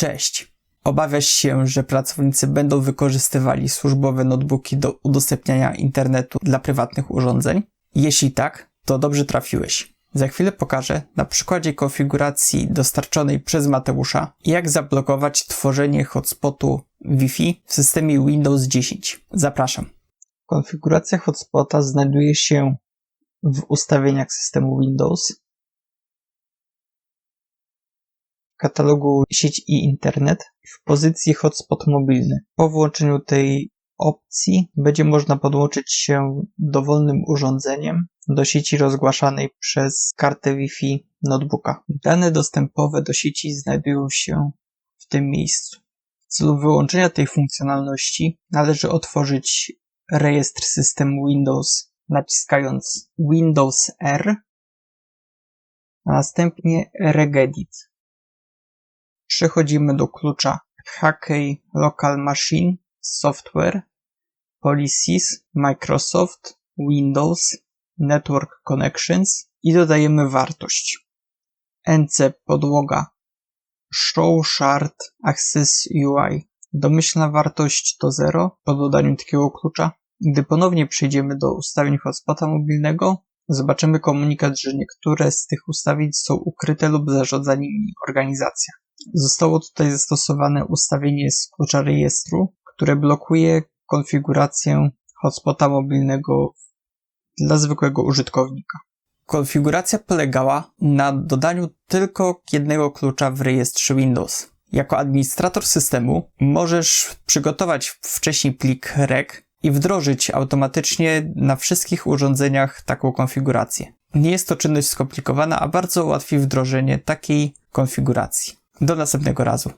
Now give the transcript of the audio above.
Cześć. Obawiasz się, że pracownicy będą wykorzystywali służbowe notebooki do udostępniania internetu dla prywatnych urządzeń? Jeśli tak, to dobrze trafiłeś. Za chwilę pokażę na przykładzie konfiguracji dostarczonej przez Mateusza, jak zablokować tworzenie hotspotu Wi-Fi w systemie Windows 10. Zapraszam. Konfiguracja hotspota znajduje się w ustawieniach systemu Windows, katalogu sieć i internet, w pozycji hotspot mobilny. Po włączeniu tej opcji będzie można podłączyć się dowolnym urządzeniem do sieci rozgłaszanej przez kartę Wi-Fi notebooka. Dane dostępowe do sieci znajdują się w tym miejscu. W celu wyłączenia tej funkcjonalności należy otworzyć rejestr systemu Windows naciskając Windows R, a następnie regedit. Przechodzimy do klucza HKey Local Machine Software Policies Microsoft Windows Network Connections i dodajemy wartość nc podłoga show shard access UI. Domyślna wartość to 0 po dodaniu takiego klucza. Gdy ponownie przejdziemy do ustawień hotspota mobilnego, zobaczymy komunikat, że niektóre z tych ustawień są ukryte lub zarządza nimi organizacja. Zostało tutaj zastosowane ustawienie klucza rejestru, które blokuje konfigurację hotspota mobilnego dla zwykłego użytkownika. Konfiguracja polegała na dodaniu tylko jednego klucza w rejestrze Windows. Jako administrator systemu możesz przygotować wcześniej plik rec i wdrożyć automatycznie na wszystkich urządzeniach taką konfigurację. Nie jest to czynność skomplikowana, a bardzo ułatwi wdrożenie takiej konfiguracji. Do następnego razu.